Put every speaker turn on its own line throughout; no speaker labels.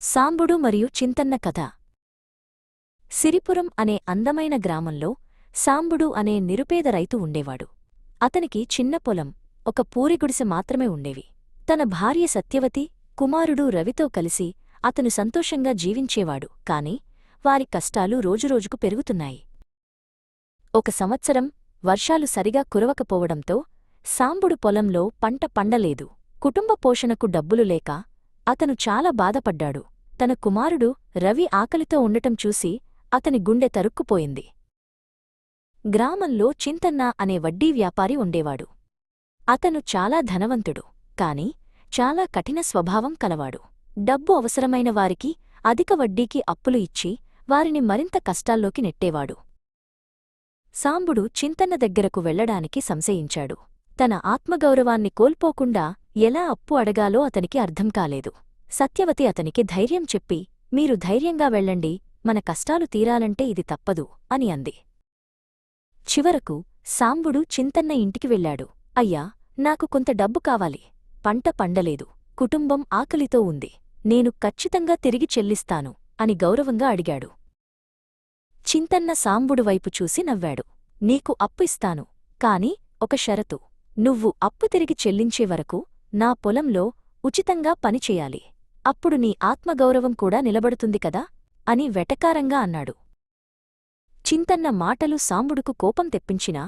సాంబుడు మరియు చింతన్న కథ. సిరిపురం అనే అందమైన గ్రామంలో సాంబుడు అనే నిరుపేద రైతు ఉండేవాడు. అతనికి చిన్న పొలం ఒక పూరిగుడిసె మాత్రమే ఉండేవి. తన భార్య సత్యవతి కుమారుడు రవితో కలిసి అతను సంతోషంగా జీవించేవాడు కాని వారి కష్టాలు రోజురోజుకు పెరుగుతున్నాయి. ఒక సంవత్సరం వర్షాలు సరిగా కురవకపోవడంతో సాంబుడు పొలంలో పంట పండలేదు. కుటుంబ పోషణకు డబ్బులు లేక అతను చాలా బాధపడ్డాడు. తన కుమారుడు రవి ఆకలితో ఉండటం చూసి అతని గుండె తరుక్కుపోయింది. గ్రామంలో చింతన్న అనే వడ్డీ వ్యాపారి ఉండేవాడు. అతను చాలా ధనవంతుడు కాని చాలా కఠిన స్వభావం కలవాడు. డబ్బు అవసరమైన వారికి అధిక వడ్డీకి అప్పులు ఇచ్చి వారిని మరింత కష్టాల్లోకి నెట్టేవాడు. సాంబుడు చింతన్న దగ్గరకు వెళ్ళడానికి సంశయించాడు. తన ఆత్మగౌరవాన్ని కోల్పోకుండా ఎలా అప్పు అడగాలో అతనికి అర్థం కాలేదు. సత్యవతి అతనికి ధైర్యం చెప్పి మీరు ధైర్యంగా వెళ్ళండి మన కష్టాలు తీరాలంటే ఇది తప్పదు అని అంది. చివరకు సాంబుడు చింతన్న ఇంటికి వెళ్ళాడు. అయ్యా నాకు కొంత డబ్బు కావాలి. పంట పండలేదు. కుటుంబం ఆకలితో ఉంది. నేను ఖచ్చితంగా తిరిగి చెల్లిస్తాను అని గౌరవంగా అడిగాడు. చింతన్న సాంబుడు వైపు చూసి నవ్వాడు. నీకు అప్పు ఇస్తాను. కాని ఒక షరతు. నువ్వు అప్పు తిరిగి చెల్లించే వరకు నా పొలంలో ఉచితంగా పనిచేయాలి అప్పుడు నీ ఆత్మగౌరవం కూడా నిలబడుతుంది కదా? అని వెటకారంగా అన్నాడు. చింతన్న మాటలు సాంబుడుకు కోపం తెప్పించినా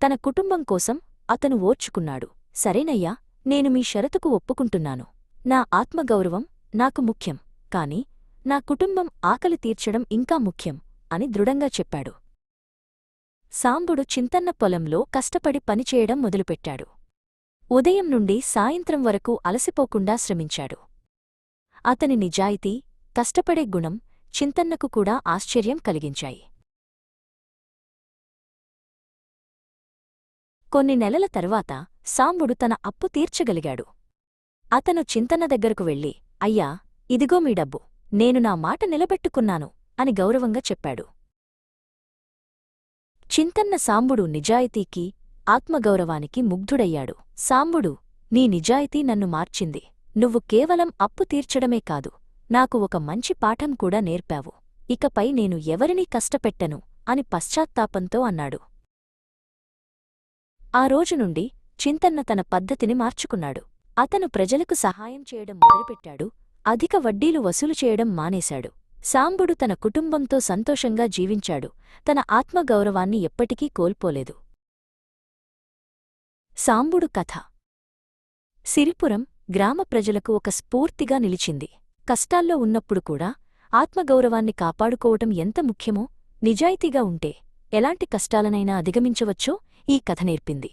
తన కుటుంబం కోసం అతను ఓర్చుకున్నాడు. సరేనయ్యా నేను మీ షరతుకు ఒప్పుకుంటున్నాను. నా ఆత్మగౌరవం నాకు ముఖ్యం కాని నా కుటుంబం ఆకలి తీర్చడం ఇంకా ముఖ్యం అని దృఢంగా చెప్పాడు. సాంబుడు చింతన్న పొలంలో కష్టపడి పనిచేయడం మొదలుపెట్టాడు. ఉదయం నుండి సాయంత్రం వరకు అలసిపోకుండా శ్రమించాడు. అతని నిజాయితీ కష్టపడే గుణం చింతన్నకు కూడా ఆశ్చర్యం కలిగించాయి. కొన్ని నెలల తర్వాత సాంబుడు తన అప్పు తీర్చగలిగాడు. అతను చింతన్న దగ్గరకు వెళ్ళి అయ్యా ఇదిగో మీ డబ్బు నేను నా మాట నిలబెట్టుకున్నాను అని గౌరవంగా చెప్పాడు. చింతన్న సాంబుడు నిజాయితీకి ఆత్మగౌరవానికి ముగ్ధుడయ్యాడు. సాంబుడు నీ నిజాయితీ నన్ను మార్చింది. నువ్వు కేవలం అప్పు తీర్చడమే కాదు నాకు ఒక మంచి పాఠం కూడా నేర్పావు. ఇకపై నేను ఎవరినీ కష్టపెట్టను అని పశ్చాత్తాపంతో అన్నాడు. ఆ రోజు నుండి చింతన్న తన పద్ధతిని మార్చుకున్నాడు. అతను ప్రజలకు సహాయం చేయడం మొదలుపెట్టాడు. అధిక వడ్డీలు వసూలు చేయడం మానేశాడు. సాంబుడు తన కుటుంబంతో సంతోషంగా జీవించాడు. తన ఆత్మగౌరవాన్ని ఎప్పటికీ కోల్పోలేదు. సాంబుడు కథ. సిరిపురం గ్రామ ప్రజలకు ఒక స్ఫూర్తిగా నిలిచింది. కష్టాల్లో ఉన్నప్పుడు కూడా ఆత్మగౌరవాన్ని కాపాడుకోవటం ఎంత ముఖ్యమో నిజాయితీగా ఉంటే ఎలాంటి కష్టాలనైనా అధిగమించవచ్చో ఈ కథ నేర్పింది.